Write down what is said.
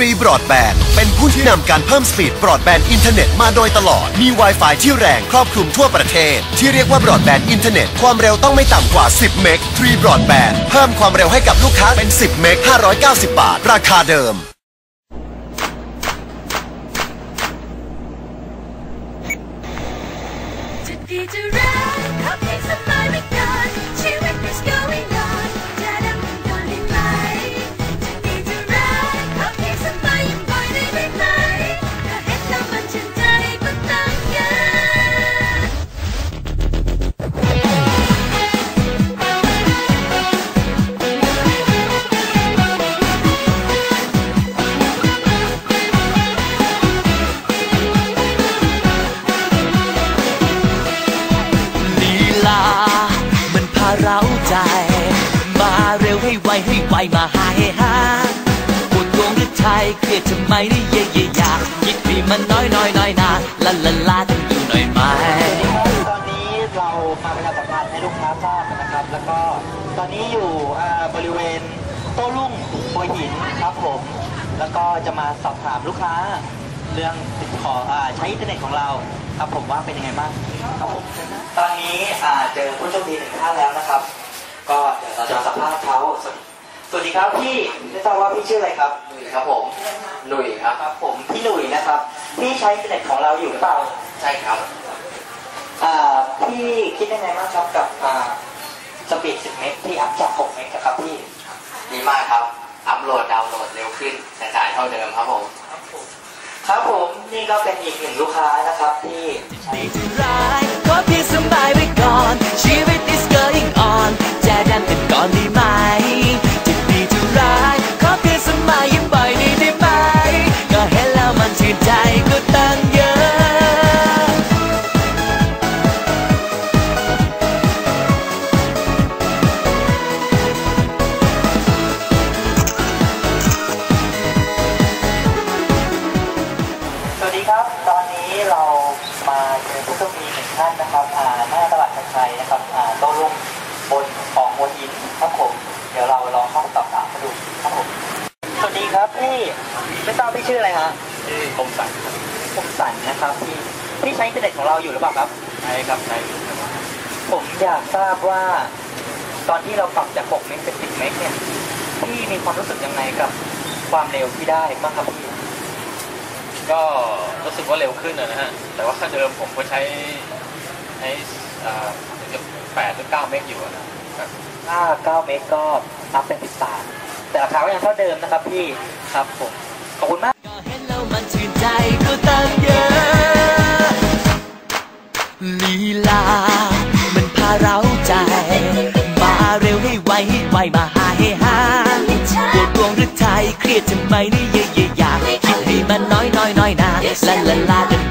Tree Broadband เป็นผู้ที่นำการเพิ่มสปีดบรอดแบนด์อินเทอร์เน็ตมาโดยตลอด มี Wi-Fi ที่แรงครอบคลุมทั่วประเทศ ที่เรียกว่าบรอดแบนด์อินเทอร์เน็ตความเร็วต้องไม่ต่ำกว่า 10 เมก Tree Broadband เพิ่มความเร็วให้กับลูกค้าเป็น 10 เมก 590 บาท ราคาเดิมจะดีจะร้ายขอเพียงสบายไว้ก่ ให้ไวให้ไวมาหาให้หาปวดดวงหรือไทยเครียดทำไมได้เย่เย่ยาคิดดีมันน้อยน้อยน้อยนาลาลาลากันอยู่หน่อยไหมตอนนี้เรามาประชาสัมพันธ์ให้ลูกค้าทราบนะครับ แล้วก็ตอนนี้อยู่อ่าบริเวณโต้รุ่งหัวหินครับผม แล้วก็จะมาสอบถามลูกค้าเรื่องติดขออ่าใช้อินเทอร์เน็ตของเราครับผมว่าเป็นยังไงบ้างครับผมตอนนี้อ่าเจอผู้โชคดีหนึ่งท่านแล้วนะครับ ก็เดี๋ยวเราจะสัมภาษณ์เขาสวัสดี สวัสดีครับพี่ไม่ทราบว่าพี่ชื่ออะไรครับหนุ่ยครับผมหนุ่ยครับครับ ผมพี่หนุ่ยนะครับ พี่ใช้อินเทอร์เน็ตของเราอยู่หรือเปล่าใช่ครับอ่าพี่คิดยังไงบ้างครับกับอ่าสปีด10 เมกที่อัพจาก6เมกครับพี่ดีมากครับ อัพโหลดดาวน์โหลดเร็วขึ้นแต่จ่ายเท่าเดิมครับผม ครับผมนี่ก็เป็นอีกหนึ่งลูกค้านะครับที่ใช้ดีจะร้ายขอเพียงสบายไว้ก่อนชีวิต เจอผู้โชคดีหนึ่งท่านนะครับอ่าหน้าตลาดชัยชัยนะครับอ่าโต้รุ่งบนของหัวหินครับผมเดี๋ยวเราลองเข้าไปสอบถามมาดูครับผมสวัสดีครับพี่ไม่ทราบพี่ชื่ออะไรฮะชื่อคมสันผมสันนะครับพี่พี่ใช้อินเทอร์เน็ตของเราอยู่หรือเปล่าครับใช่ครับใช่ผมอยากทราบว่า ตอนที่เราปรับจาก 6 เมกเป็น 10 เมกเนี่ยพี่มีความรู้สึกยังไงกับความเร็วที่ได้บ้างครับพี่ก็ รู้สึกว่าเร็วขึ้นนะนะฮะ แต่ว่าเดิมผมก็ใช้ใช้อ่าเกือบแปดหรือเก้าเมกอยู่อะนะครับถ้า9เมกก็อัพเป็น13แต่ราคาก็ยังเท่าเดิมนะครับพี่ครับผมขอบคุณมากก็เห็นแล้วมันชื่นใจก็ตั้งเยอะลีลา มันพาเราใจ มาเร็วให้ไวให้ไวมาหาให้หาปวดดวงหรือไทยเครียดทำไมนี่ นา